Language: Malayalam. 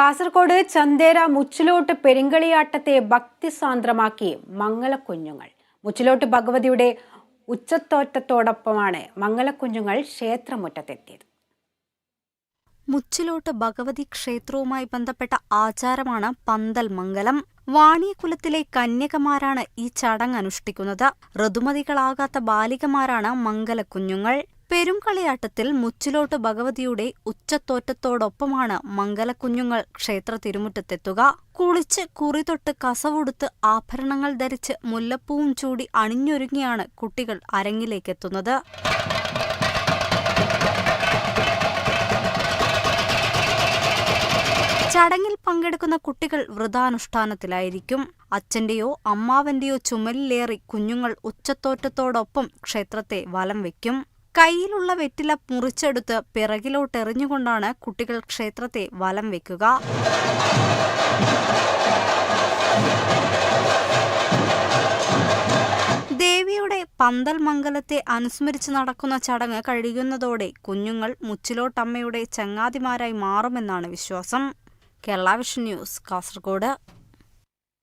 കാസർഗോഡ് ചന്തേര മുച്ചിലോട്ട് പെരിങ്കളിയാട്ടത്തെ ഭക്തിസാന്ദ്രമാക്കി മംഗലക്കുഞ്ഞുങ്ങൾ. മുച്ചിലോട്ട് ഭഗവതിയുടെ ഉച്ചത്തോറ്റത്തോടൊപ്പമാണ് മംഗലക്കുഞ്ഞുങ്ങൾ ക്ഷേത്രമുറ്റത്തെത്തിയത്. മുച്ചിലോട്ട് ഭഗവതി ക്ഷേത്രവുമായി ബന്ധപ്പെട്ട ആചാരമാണ് പന്തൽ മംഗലം. വാണിയകുലത്തിലെ കന്യകമാരാണ് ഈ ചടങ്ങ് അനുഷ്ഠിക്കുന്നത്. ഋതുമതികളാകാത്ത ബാലികമാരാണ് മംഗലക്കുഞ്ഞുങ്ങൾ. പെരുങ്കളിയാട്ടത്തിൽ മുച്ചിലോട്ട് ഭഗവതിയുടെ ഉച്ചത്തോറ്റത്തോടൊപ്പമാണ് മംഗലക്കുഞ്ഞുങ്ങൾ ക്ഷേത്ര തിരുമുറ്റത്തെത്തുക. കുളിച്ച് കുറിതൊട്ട് കസവുടുത്ത് ആഭരണങ്ങൾ ധരിച്ച് മുല്ലപ്പൂവും ചൂടി അണിഞ്ഞൊരുങ്ങിയാണ് കുട്ടികൾ അരങ്ങിലേക്കെത്തുന്നത്. ചടങ്ങിൽ പങ്കെടുക്കുന്ന കുട്ടികൾ വ്രതാനുഷ്ഠാനത്തിലായിരിക്കും. അച്ഛന്റെയോ അമ്മാവന്റെയോ ചുമലിലേറി കുഞ്ഞുങ്ങൾ ഉച്ചത്തോറ്റത്തോടൊപ്പം ക്ഷേത്രത്തെ വലം വയ്ക്കും കയ്യിലുള്ള വെറ്റില മുറിച്ചെടുത്ത് പിറകിലോട്ടെറിഞ്ഞുകൊണ്ടാണ് കുട്ടികൾ ക്ഷേത്രത്തെ വലം വെക്കുക. ദേവിയുടെ പന്തൽ മംഗലത്തെ അനുസ്മരിച്ച് നടക്കുന്ന ചടങ്ങ് കഴിയുന്നതോടെ കുഞ്ഞുങ്ങൾ മുച്ചിലോട്ടമ്മയുടെ ചങ്ങാതിമാരായി മാറുമെന്നാണ് വിശ്വാസം. Kerala vision news Kasaragod.